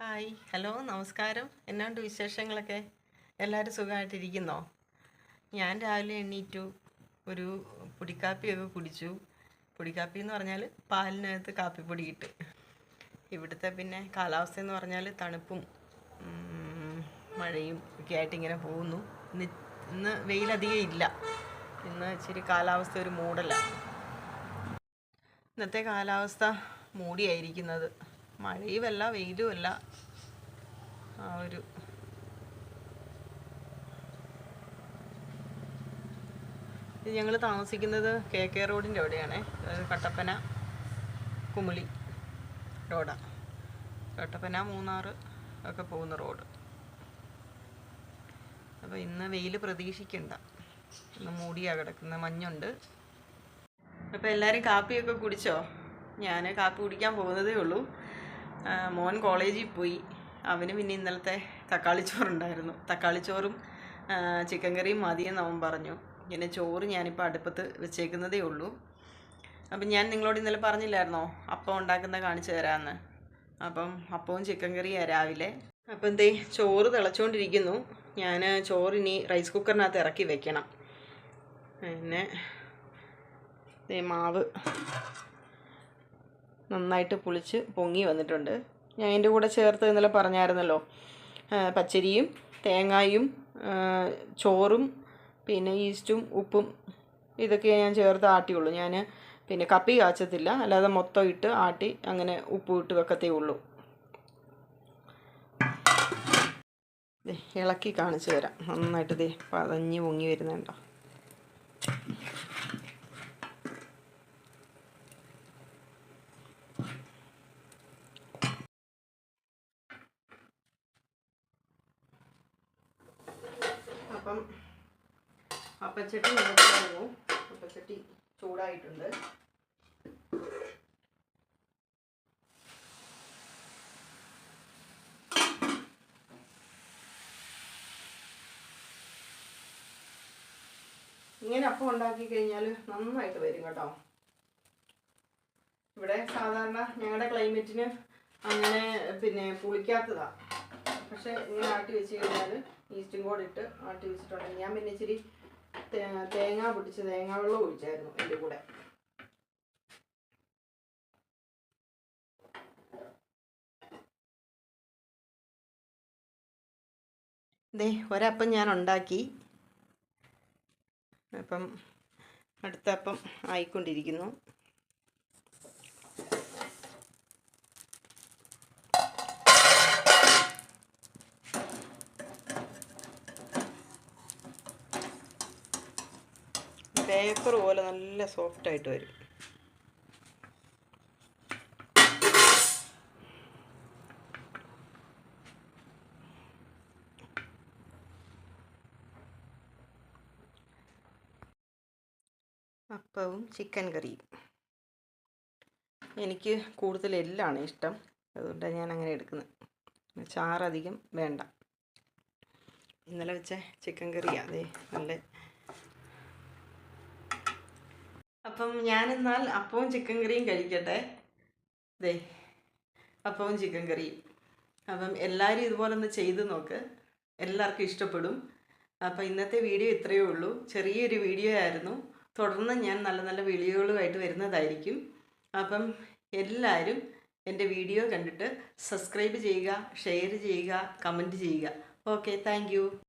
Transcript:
Hi hello നമസ്കാരം. എന്നാണ്ട് വിശേഷങ്ങളൊക്കെ? എല്ലാവരും സുഖമായിട്ടിരിക്കുന്നോ? ഞാൻ രാവിലെ എണ്ണീറ്റു ഒരു പൊടിക്കാപ്പിയൊക്കെ കുടിച്ചു. പൊടിക്കാപ്പി എന്ന് പറഞ്ഞാൽ പാലിനകത്ത് കാപ്പിപ്പൊടി ഇട്ട്. ഇവിടുത്തെ പിന്നെ കാലാവസ്ഥ എന്ന് പറഞ്ഞാൽ തണുപ്പും മഴയും ഒക്കെ ആയിട്ട് ഇങ്ങനെ പോകുന്നു ഇന്ന് വെയിലധികം ഇല്ല. ഇന്ന് ഇച്ചിരി കാലാവസ്ഥ ഒരു മൂടലാണ്. ഇന്നത്തെ കാലാവസ്ഥ മൂടിയായിരിക്കുന്നത്. മഴയുമല്ല വെയിലുമല്ല ആ ഒരു ഞങ്ങൾ താമസിക്കുന്നത് കെ കെ റോഡിന്റെ അവിടെയാണേ. അതായത് കട്ടപ്പന കുമുളി റോഡാണ് കട്ടപ്പന മൂന്നാർ ഒക്കെ പോകുന്ന റോഡ്. അപ്പോൾ ഇന്ന് വെയിൽ പ്രതീക്ഷിക്കണ്ട. ഇന്ന് മൂടിയാ കിടക്കുന്ന മഞ്ഞുണ്ട്. അപ്പോൾ എല്ലാവരും കാപ്പിയൊക്കെ കുടിച്ചോ? ഞാൻ കാപ്പി കുടിക്കാൻ പോകുന്നതേ ഉള്ളൂ. മോൻ കോളേജിൽ പോയി. അവന് പിന്നെ ഇന്നലത്തെ തക്കാളി ചോറുണ്ടായിരുന്നു. തക്കാളി ചോറും ചിക്കൻ കറിയും മതിയെന്ന് അവൻ പറഞ്ഞു. പിന്നെ ചോറ് ഞാനിപ്പോൾ അടുപ്പത്ത് വെച്ചേക്കുന്നതേ ഉള്ളൂ. അപ്പം ഞാൻ നിങ്ങളോട് ഇന്നലെ പറഞ്ഞില്ലായിരുന്നോ? അപ്പം ഉണ്ടാക്കുന്ന കാണിച്ചു തരാമെന്ന് അപ്പം അപ്പവും ചിക്കൻ കറിയാണ് രാവിലെ. അപ്പം എന്തേ ചോറ് തിളച്ചുകൊണ്ടിരിക്കുന്നു ഞാൻ ചോറിനി റൈസ് കുക്കറിനകത്ത് ഇറക്കി വെക്കണം. പിന്നെ മാവ്. നന്നായിട്ട് പുളിച്ച് പൊങ്ങി വന്നിട്ടുണ്ട്. ഞാൻ അതിന്റെ കൂടെ ചേർത്ത് ഇന്നലെ പറഞ്ഞായിരുന്നല്ലോ പച്ചരിയും തേങ്ങായും ചോറും പിന്നെ ഈസ്റ്റും ഉപ്പും ഇതൊക്കെ ഞാൻ ചേർത്ത് ആട്ടിയുള്ളൂ. ഞാൻ പിന്നെ കപ്പി കാച്ചത്തില്ല അല്ലാതെ മൊത്തം ഇട്ട് ആട്ടി അങ്ങനെ ഉപ്പ് ഇട്ട് വെക്കത്തേ ഉള്ളൂ. ഇളക്കി കാണിച്ചു തരാം. നന്നായിട്ട് ദേ പതഞ്ഞ് പൊങ്ങി വരുന്നുണ്ടോ അപ്പം അപ്പച്ചട്ടി നോക്കായിരുന്നു അപ്പച്ചട്ടി ചൂടായിട്ടുണ്ട്. ഇങ്ങനെ അപ്പം ഉണ്ടാക്കി കഴിഞ്ഞാൽ നന്നായിട്ട് വരും കേട്ടോ. ഇവിടെ സാധാരണ ഞങ്ങളുടെ ക്ലൈമറ്റിന് അങ്ങനെ പിന്നെ പുളിക്കാത്തതാ. പക്ഷെ ഇങ്ങനെ ആട്ടി വെച്ച് കഴിഞ്ഞാൽ ഈസ്റ്റും കൂടെ ഇട്ട് ആട്ടി വെച്ചിട്ടുണ്ടെങ്കിൽ ഞാൻ പിന്നെ ഇച്ചിരി തേങ്ങ പൊട്ടിച്ച് തേങ്ങ വെള്ളം ഒഴിച്ചായിരുന്നു എന്റെ കൂടെ. ദേ ഒരപ്പം ഞാൻ ഉണ്ടാക്കി. അപ്പം അടുത്ത അപ്പം ആയിക്കൊണ്ടിരിക്കുന്നു. പേപ്പർ പോലെ നല്ല സോഫ്റ്റ് ആയിട്ട് വരും. അപ്പവും ചിക്കൻ കറിയും. എനിക്ക് കൂടുതൽ എല്ലാണ് ഇഷ്ടം. അതുകൊണ്ടാണ് ഞാൻ അങ്ങനെ എടുക്കുന്നത്. ചാറധികം വേണ്ട. ഇന്നലെ വെച്ച ചിക്കൻ കറിയാണ് അതെ നല്ല അപ്പം ഞാനെന്നാൽ അപ്പവും ചിക്കൻ കറിയും കഴിക്കട്ടെ. ദേ അപ്പവും ചിക്കൻ കറിയും അപ്പം എല്ലാവരും ഇതുപോലെ ഒന്ന് ചെയ്ത് നോക്ക്. എല്ലാവർക്കും ഇഷ്ടപ്പെടും. അപ്പം ഇന്നത്തെ വീഡിയോ ഇത്രയേ ഉള്ളൂ. ചെറിയൊരു വീഡിയോ ആയിരുന്നു. തുടർന്ന് ഞാൻ നല്ല നല്ല വീഡിയോകളുമായിട്ട് വരുന്നതായിരിക്കും. അപ്പം എല്ലാവരും എന്റെ വീഡിയോ കണ്ടിട്ട് സബ്സ്ക്രൈബ് ചെയ്യുക ഷെയർ ചെയ്യുക കമന്റ് ചെയ്യുക. Okay thank